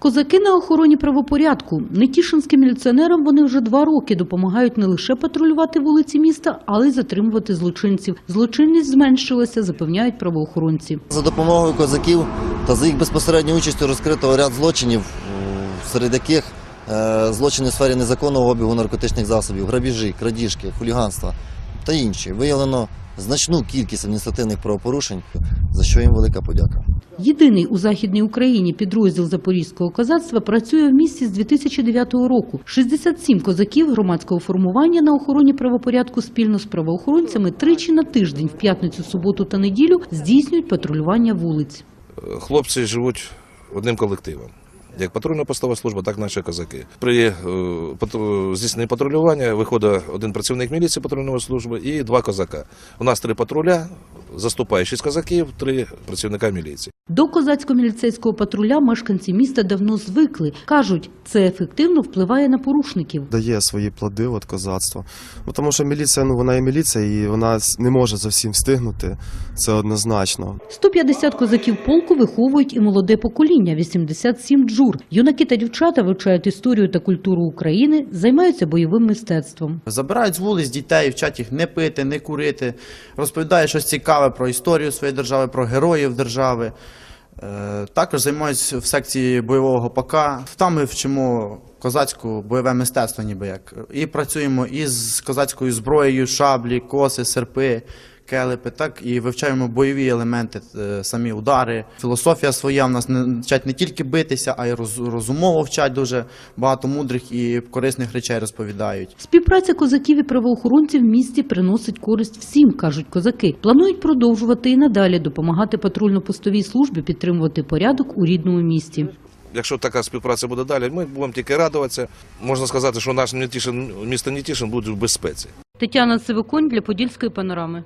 Козаки на охороні правопорядку. Нетішинським міліціонерам вони вже два роки допомагають не лише патрулювати вулиці міста, але й затримувати злочинців. Злочинність зменшилася, запевняють правоохоронці. За допомогою козаків та за їх безпосередньою участю розкрито ряд злочинів, серед яких е, злочини в сфері незаконного обігу наркотичних засобів, грабіжі, крадіжки, хуліганства та інші. Виявлено значну кількість адміністративних правопорушень, за що їм велика подяка. Єдиний у Західній Україні підрозділ Запорізького козацтва працює в місті з 2009 року. 67 козаків громадського формування на охороні правопорядку спільно з правоохоронцями тричі на тиждень в п'ятницю, суботу та неділю здійснюють патрулювання вулиць. Хлопці живуть одним колективом. Як патрульна постова служба, так і наші козаки. При е, здійсненні патрулювання виходить один працівник міліції патрульної служби і два козака. У нас три патруля, заступає шість козаків, три працівника міліції. До козацько-міліцейського патруля мешканці міста давно звикли. Кажуть, це ефективно впливає на порушників. дає свої плоди от козацтво. Ну, тому що міліція, ну вона є міліція, і вона не може за всім встигнути. Це однозначно. 150 козаків полку виховують і молоде покоління – 87 джур. Юнаки та дівчата вивчають історію та культуру України, займаються бойовим мистецтвом. Забирають з вулиць дітей, вчать їх не пити, не курити, розповідають щось цікаве про історію своєї держави, про героїв держави. Е, Також займаюся в секції бойового ПК. Там ми вчимо козацьку бойове мистецтво, ніби як. І працюємо із козацькою зброєю, шаблі, коси, серпи, келепи, так і вивчаємо бойові елементи, е, самі удари. Філософія своя в нас не вчать не тільки битися, а й роз- розумово вчать дуже багато мудрих і корисних речей розповідають. Співпраця козаків і правоохоронців в місті приносить користь всім, кажуть козаки. Планують продовжувати і надалі допомагати патрульно-постовій службі підтримувати порядок у рідному місті. Якщо така співпраця буде далі, ми будемо тільки радуватися. Можна сказати, що наш Нетішин, місто Нетішин буде в безпеці. Тетяна Сивиконь для Подільської панорами.